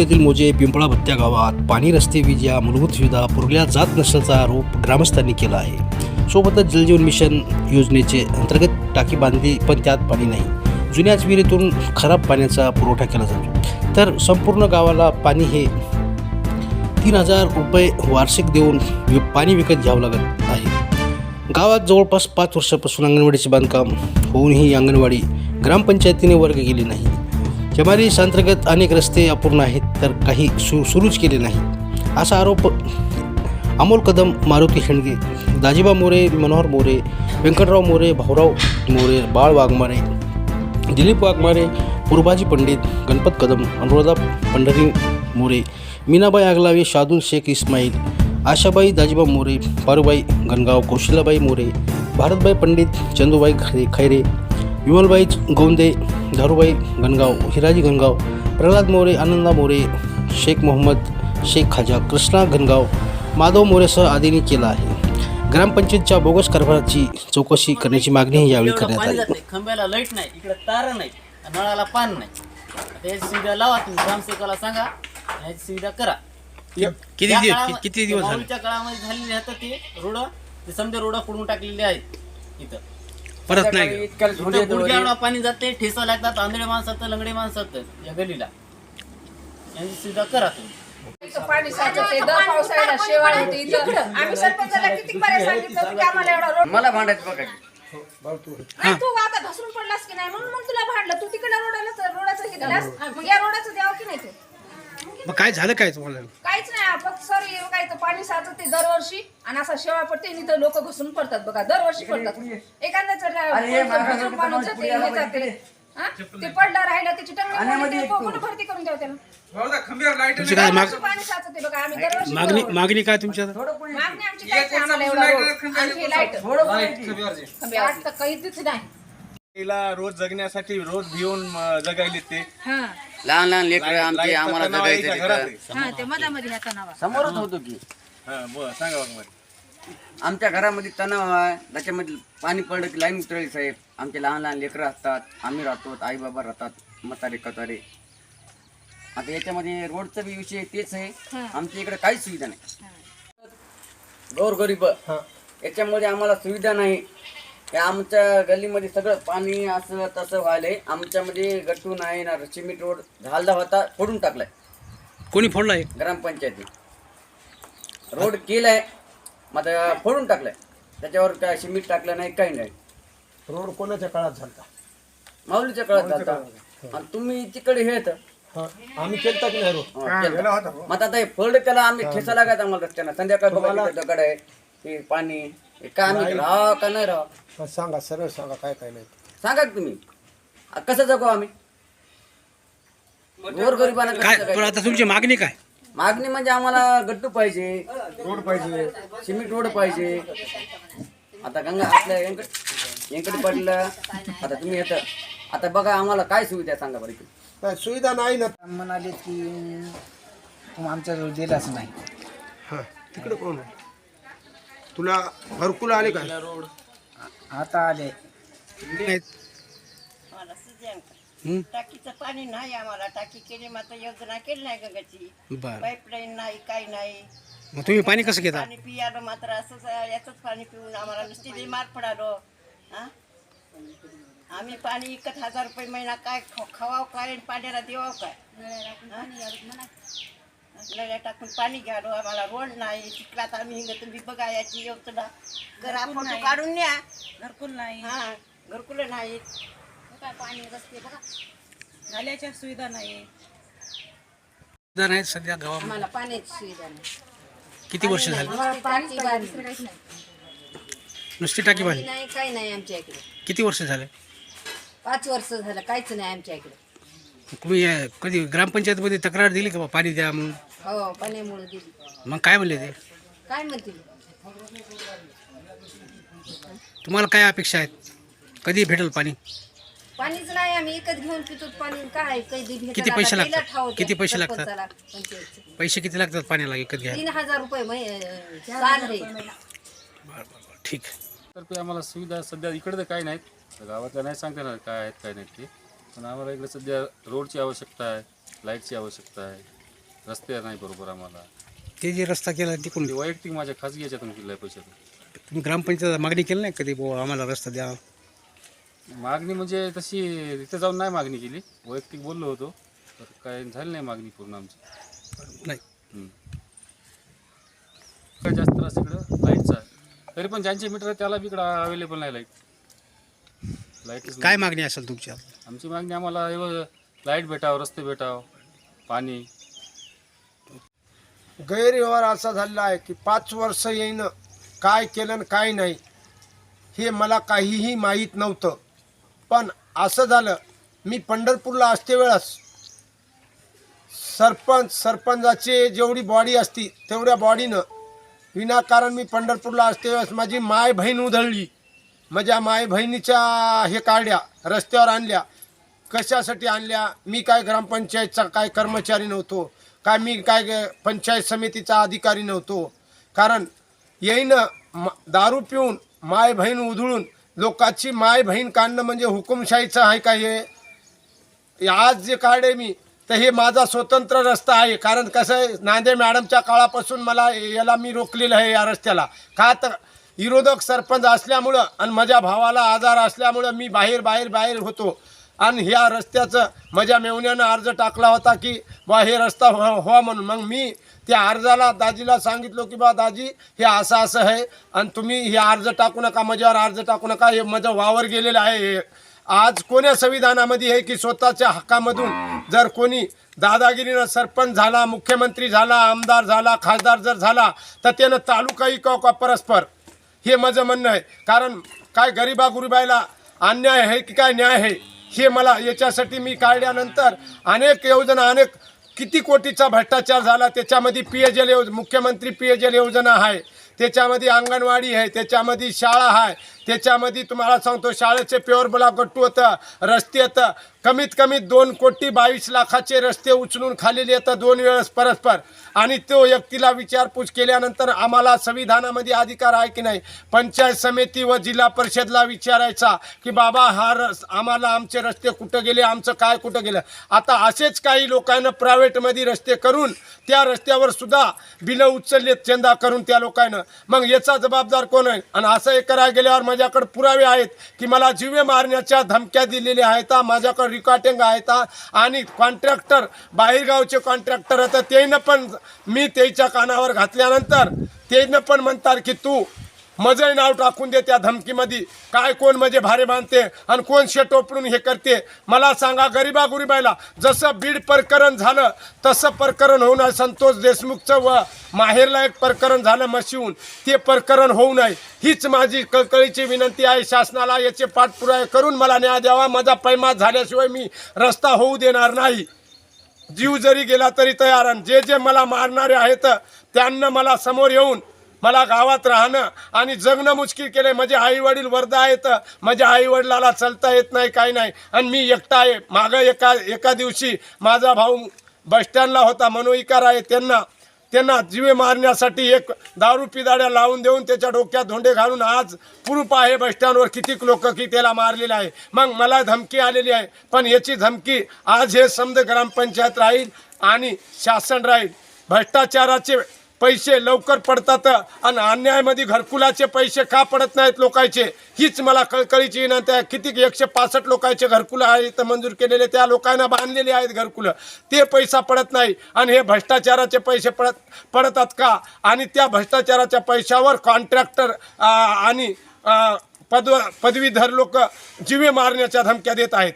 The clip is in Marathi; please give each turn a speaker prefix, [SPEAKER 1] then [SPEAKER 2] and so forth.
[SPEAKER 1] तालुक्यातील मोजे पिंपळा भत्त्या गावात पाणी रस्ते वीज या मूलभूत सुविधा पुरवल्या जात नसल्याचा आरोप ग्रामस्थांनी केला आहे. सोबतच जलजीवन मिशन योजनेचे अंतर्गत टाकी बांधली पण त्यात पाणी नाही. जुन्याच विहिरीतून खराब पाण्याचा पुरवठा केला जातो. तर संपूर्ण गावाला पाणी हे तीन हजार रुपये वार्षिक देऊन पाणी विकत घ्यावं लागत आहे. गावात जवळपास पाच वर्षापासून अंगणवाडीचे बांधकाम होऊनही अंगणवाडी ग्रामपंचायतीने वर्ग केली नाही. जमारीस अंतर्गत अनेक रस्ते अपूर्ण आहेत तर काही सु सुरूच केले नाही असा आरोप अमोल कदम मारुती शेंडगे दाजिबा मोरे मनोहर मोरे व्यंकटराव मोरे भाऊराव मोरे बाळ वाघमारे दिलीप वाघमारे पूर्बाजी पंडित गणपत कदम अनुराधा पंढरी मोरे मीनाबाई आगलावे शादुल शेख इस्माईल आशाबाई दाजीबा मोरे पारुबाई गणगाव कौशल्याबाई मोरे भारतबाई पंडित चंदूबाई खैरे खैरे विमलबाई गोंदे धारूबाई गणगाव हिराजी गणगाव प्रल्हाद मोरे आनंदा मोरे शेख मोहम्मद शेख खाजा कृष्णा गणगाव माधव मोरेसह आदींनी केला आहे. ग्रामपंचायतच्या बोगस कारभाराची चौकशी करण्याची मागणीही यावेळी करण्यात आली.
[SPEAKER 2] जात नाही. खांब्याला लाइट नाही इकडे तार नाही नळाला पाणी नाही. याची सुविधा लावा तुम्ही. ग्रामसेवकाला सांगा ह्याची सुविधा करा.
[SPEAKER 1] किती दिवस किती दिवस
[SPEAKER 2] काळामध्ये झालेले आता ते रोड ते समजा रोड फोडून टाकलेले आहेत इथं.
[SPEAKER 1] परत नाही
[SPEAKER 2] इथं गुडघ्या एवढा पाणी जाते ठेसा लागतात आंधळे माणसात लंगडे माणसात या गलीला यांची सुविधा करा तुम्ही.
[SPEAKER 3] इथं पाणी साचते दर पावसाळ्याला शेवाळ होते इथं. आम्ही सरपंचाला किती बरे सांगितलं होतं की आम्हाला एवढा रोड
[SPEAKER 4] मला भांडायचं बघा
[SPEAKER 3] नाही तू आता घसरून पडलास की नाही? म्हणून मग तुला भांडलं. तू तिकडे रोडाला रोडाचं दिलास? मग या रोडाचं द्यावं की नाही तू?
[SPEAKER 1] मग काय झालं काय तुम्हाला?
[SPEAKER 3] काहीच नाही फक्त सर काय तर पाणी साचते दरवर्षी आणि असा शेवाळ पडते आणि इथं लोक घुसून पडतात बघा दरवर्षी पडतात. एखाद्याचं घुसून पाणी जाते, हे जाते. हा? ते पडलं राहिलं त्याची टंगडी कोण भरती करून द्यावं त्याला.
[SPEAKER 1] तुमची काय माग
[SPEAKER 3] दरवर्षी पाणी साचते बघा आम्ही दरवर्षी
[SPEAKER 1] मागणी मागणी काय तुमच्या
[SPEAKER 3] मागणी आमची काहीच नाही आम्हाला एवढा हे लाइट काहीच
[SPEAKER 5] तिला रोज जगण्यासाठी रोज भिवून म, जगायले ते.
[SPEAKER 3] हा.
[SPEAKER 4] लहान लहान लेकर आमचे आम्हाला जगायचं
[SPEAKER 5] घरात
[SPEAKER 4] तिथं.
[SPEAKER 5] आहे.
[SPEAKER 3] हा ते मधामध्ये ह्याचा नावा
[SPEAKER 4] समोरच होतो की.
[SPEAKER 5] हा, सांगा.
[SPEAKER 4] आमच्या घरामध्ये तणाव आहे. त्याच्यामध्ये पाणी पडलं की लाईन उतरली साहेब. आमचे लहान लहान लेकरं असतात. आम्ही राहतो आई बाबा राहतात म्हातारे कतारे. आता याच्यामध्ये रोडचा बी विषय तेच आहे. आमच्या इकडे काहीच सुविधा नाही. गोरगरीब याच्यामध्ये आम्हाला सुविधा नाही. हे आमच्या गल्लीमध्ये सगळं पाणी असं तसं व्हायलंय. आमच्यामध्ये गट्टू नाही ना सिमेंट रोड झालदा होता फोडून टाकलाय.
[SPEAKER 1] कोणी फोडलाय?
[SPEAKER 4] ग्रामपंचायती. रोड केलाय मग फोडून टाकलाय. त्याच्यावर काय सिमेंट टाकलं नाही काही नाही.
[SPEAKER 6] रोड कोणाच्या काळात झालता?
[SPEAKER 4] माऊलीच्या काळात झालता. आणि तुम्ही तिकडे हे येतं
[SPEAKER 6] हा, आम्ही केलता की नाही रोड?
[SPEAKER 4] हा, केलं. मग आता हे फोल्ड त्याला आम्ही ठेसा लागायचा आम्हाला रस्त्यानं. संध्याकाळ बघा तिथं दगड आहे हे पाणी. हे राहा का नाही राहा
[SPEAKER 6] सांगा सरळ सांगा काय काय नाही.
[SPEAKER 4] सांगा की तुम्ही. आ, कसं जगू आम्ही? गोरगरिबांना कसं
[SPEAKER 1] काय
[SPEAKER 4] जगायचं?
[SPEAKER 1] आता तुमची मागणी काय?
[SPEAKER 4] मागणी म्हणजे आम्हाला गट्टू पाहिजे रोड पाहिजे सिमेंट रोड पाहिजे. आता गंगा आपल्या व्यंकट व्यंकट आता तुम्ही येतं. आता बघा आम्हाला काय सुविधा आहे सांगा बरं.
[SPEAKER 6] नाही सुविधा नाही ना.
[SPEAKER 7] म्हणाले की तू आमच्याजवळ दिलाच नाही.
[SPEAKER 6] हा तिकडे कोण आहे? तुला घरकुल आले काय
[SPEAKER 7] आता आले.
[SPEAKER 8] मला टाकीचं पाणी नाही आम्हाला. टाकी केली मात्र योजना केली नाही गंगाची
[SPEAKER 1] बर.
[SPEAKER 8] पाईपलाईन नाही काही नाही.
[SPEAKER 1] मग तुम्ही पाणी कसं घेता?
[SPEAKER 8] पाणी पियालं मात्र असंच याचंच पाणी पिऊन आम्हाला नुसती बिमार पडालो. हा? आम्ही पाणी विकत हजार रुपये महिना काय खवाव काय आणि पाण्याला देवाव काय? हा? नळ्या टाकून पाणी घ्यालो आम्हाला रोड नाही चिखलात आम्ही हिंग तुम्ही बघा याची योजना करा फोटो काढून न्या. घरकुल नाही. हा घरकुल नाहीत काय पाणी रस्ते बघा.
[SPEAKER 9] नाल्याच्या सुविधा नाही.
[SPEAKER 1] सुविधा नाही सध्या गावामध्ये.
[SPEAKER 3] आम्हाला पाण्याची सुविधा नाही.
[SPEAKER 1] किती वर्ष झाली?
[SPEAKER 3] आम्हाला पाणी
[SPEAKER 1] नुसती टाकी बांधली?
[SPEAKER 3] नाही काही नाही आमच्या इकडे.
[SPEAKER 1] किती वर्ष झाले?
[SPEAKER 3] पाच वर्ष झालं काहीच नाही आमच्या इकडे.
[SPEAKER 1] तुम्ही अं, कधी ग्रामपंचायतमध्ये तक्रार दिली का बा पाणी द्या म्हणून?
[SPEAKER 3] हो पाण्यामुळे
[SPEAKER 1] मग काय म्हणले ते?
[SPEAKER 3] काय म्हणतील
[SPEAKER 1] तुम्हाला काय अपेक्षा आहेत? कधी भेटेल पाणी?
[SPEAKER 3] पाणीच नाही आम्ही एकच घेऊन पितो पाणी. काय कधी
[SPEAKER 1] किती
[SPEAKER 3] आता
[SPEAKER 1] पैसे लागतात? किती पैसे लागतात?
[SPEAKER 3] सरपंचाला, पंचायतचे.
[SPEAKER 1] पैसे किती लागतात पाण्याला विकत घ्या
[SPEAKER 3] तीन हजार रुपये मै- साल आहे.
[SPEAKER 1] ठीक.
[SPEAKER 10] तर्फे आम्हाला सुविधा सध्या इकडे तर काही नाहीत. तर गावातल्या नाही सांगता येणार काय आहेत काय नाहीत ते. पण आम्हाला इकडे सध्या रोडची आवश्यकता आहे लाईटची आवश्यकता आहे. रस्ते नाही बरोबर आम्हाला.
[SPEAKER 1] ते जे रस्ता केला ते कोण
[SPEAKER 10] ते वैयक्तिक माझ्या खाजगी याच्यातून केलं आहे पैशातून
[SPEAKER 1] तुम्ही ग्रामपंचायत मागणी केली नाही कधी? बुवा आम्हाला रस्ता द्या.
[SPEAKER 10] मागणी म्हणजे तशी तिथे जाऊन नाही मागणी केली. वैयक्तिक बोललो होतो. तर काय झाली नाही मागणी पूर्ण आमची.
[SPEAKER 1] नाही.
[SPEAKER 10] हम्म. काय जास्त त्रास इकडं? लाईटचा. आहे. तरी पण ज्यांचे मीटर आहे त्याला बी इकडं अवेलेबल नाही लाइट लाईटच
[SPEAKER 1] काय मागणी असेल तुमची?
[SPEAKER 10] आमची मागणी आम्हाला एवढं लाइट भेटावं रस्ते भेटावं पाणी.
[SPEAKER 6] गैरव्यवहार असा झालेला आहे की पाच वर्ष येईन काय केलं आणि काय नाही हे मला काहीही माहीत नव्हतं. पण असं झालं मी पंढरपूरला असते वेळेस सरपंच सरपंचाची जेवढी बॉडी असती तेवढ्या बॉडीनं विनाकारण मी पंढरपूरला असते वेळेस माझी माय बहीण उधळली. माझ्या माय बहिणीच्या हे काढल्या रस्त्यावर आणल्या कशासाठी आणल्या मी काय ग्रामपंचायतचा काय कर्मचारी नव्हतो काय मी काय पंचायत समितीचा अधिकारी नव्हतो. कारण येईनं म दारू पिऊन माय बहीण उधळून लोकांची माय बहीण काढणं म्हणजे हुकुमशाहीचं आहे का हे? आज जे काढे मी तर हे माझा स्वतंत्र रस्ता आहे. कारण कसं आहे नांदे मॅडमच्या काळापासून मला याला मी रोखलेलं आहे या रस्त्याला. का तर विरोधक सरपंच असल्यामुळं आणि माझ्या भावाला आजार असल्यामुळं मी बाहेर बाहेर बाहेर होतो. आणि ह्या रस्त्याचं माझ्या मेवण्यानं अर्ज टाकला होता की बा हे रस्ता व्हा व्हा म्हणून. मग मी त्या अर्जाला दाजीला सांगितलं की बा दाजी हे असं असं आहे आणि तुम्ही हे अर्ज टाकू नका माझ्यावर अर्ज टाकू नका हे माझं वावर गेलेलं आहे हे. आज कोण्या संविधानामध्ये आहे की स्वतःच्या हक्कामधून जर कोणी दादागिरीनं सरपंच झाला मुख्यमंत्री झाला आमदार झाला खासदार जर झाला तर त्यानं तालुका इकाव का परस्पर? हे माझं म्हणणं आहे. कारण काय गरिबा गुरुबाईला अन्याय आहे की काय न्याय आहे? हे मला याच्यासाठी मी काढल्यानंतर अनेक योजना अनेक किती कोटीचा भ्रष्टाचार झाला त्याच्यामध्ये पी एच एल योज मुख्यमंत्री पी एच एल योजना आहे त्याच्यामध्ये अंगणवाडी आहे त्याच्यामध्ये शाळा आहे त्याच्यामध्ये तुम्हाला सांगतो शाळेचे प्युअर ब्लॉक गट्टू होतं रस्ते होतं. कमीत कमी दोन कोटी बावीस लाखाचे रस्ते उचलून खालेले येतं दोन वेळेस परस्पर. आणि तो व्यक्तीला विचारपूस केल्यानंतर आम्हाला संविधानामध्ये अधिकार आहे की नाही? पंचायत समिती व जिल्हा परिषदला विचारायचा की बाबा हा रस आम्हाला आमचे रस्ते कुठं गेले? आमचं काय कुठं गेलं? आता असेच काही लोकांना प्रायव्हेटमध्ये रस्ते करून त्या रस्त्यावर सुद्धा बिलं उचललेत चंदा करून त्या लोकांना. मग याचा जबाबदार कोण आहे? आणि असं हे करायला गेल्यावर म्हणजे माझ्याकडे पुरावे आहेत की मला जीवे मारण्याच्या धमक्या दिलेल्या आहेत माझ्याकडे रिकॉर्डिंग आहेत आणि कॉन्ट्रॅक्टर बाहेरगावचे कॉन्ट्रॅक्टर होतं त्यानं पण मी त्याच्या कानावर घातल्यानंतर त्यानं पण म्हणतात की तू मजही नाव टाकून दे त्या धमकीमध्ये. काय कोण म्हणजे भारे बांधते आणि कोण शेटोपडून हे करते? मला सांगा गरिबा गुरिबाईला जसं बीड प्रकरण झालं तसं प्रकरण होऊ नये. संतोष देशमुखचं व माहेरला एक प्रकरण झालं मशीहून. ते प्रकरण होऊ नये. हीच माझी कळकळीची विनंती आहे शासनाला. याचे पाठपुरावे करून मला न्याय द्यावा. माझा पैमात झाल्याशिवाय मी रस्ता होऊ देणार नाही. जीव जरी गेला तरी तयार आणि जे जे मला मारणारे आहेत त्यांना मला समोर येऊन मला गावात राहणं आणि जगणं मुश्किल केलंय. माझे आई वडील वर्धा आहेत. माझ्या आई वडिलाला चालता येत नाही काही नाही. आणि मी एकटा आहे. मागं एका एका दिवशी माझा भाऊ बसस्टँडला होता. मनोविकार आहे त्यांना. त्यांना जीवे मारण्यासाठी एक दारू पिदाड्या लावून देऊन त्याच्या डोक्यात धोंडे घालून आज प्रूफ आहे बसस्टँडवर कितीक लोक की त्याला मारलेले आहे. मग मला धमकी आलेली आहे. पण याची धमकी आज हे समज ग्रामपंचायत राहील आणि शासन राहील. भ्रष्टाचाराचे पैसे लवकर पडतात आणि अन्यायामध्ये घरकुलाचे पैसे का पडत नाहीत लोकांचे? हीच मला कळकळीची विनंती आहे. किती एकशे पासष्ट लोकांचे घरकुलं आहेत मंजूर केलेले त्या लोकांना बांधलेले आहेत घरकुलं. ते पैसा पडत नाही. आणि हे भ्रष्टाचाराचे पैसे पडत पडतात का? आणि त्या भ्रष्टाचाराच्या पैशावर कॉन्ट्रॅक्टर आणि पदव पदवीधर लोक जीवे मारण्याच्या धमक्या देत आहेत.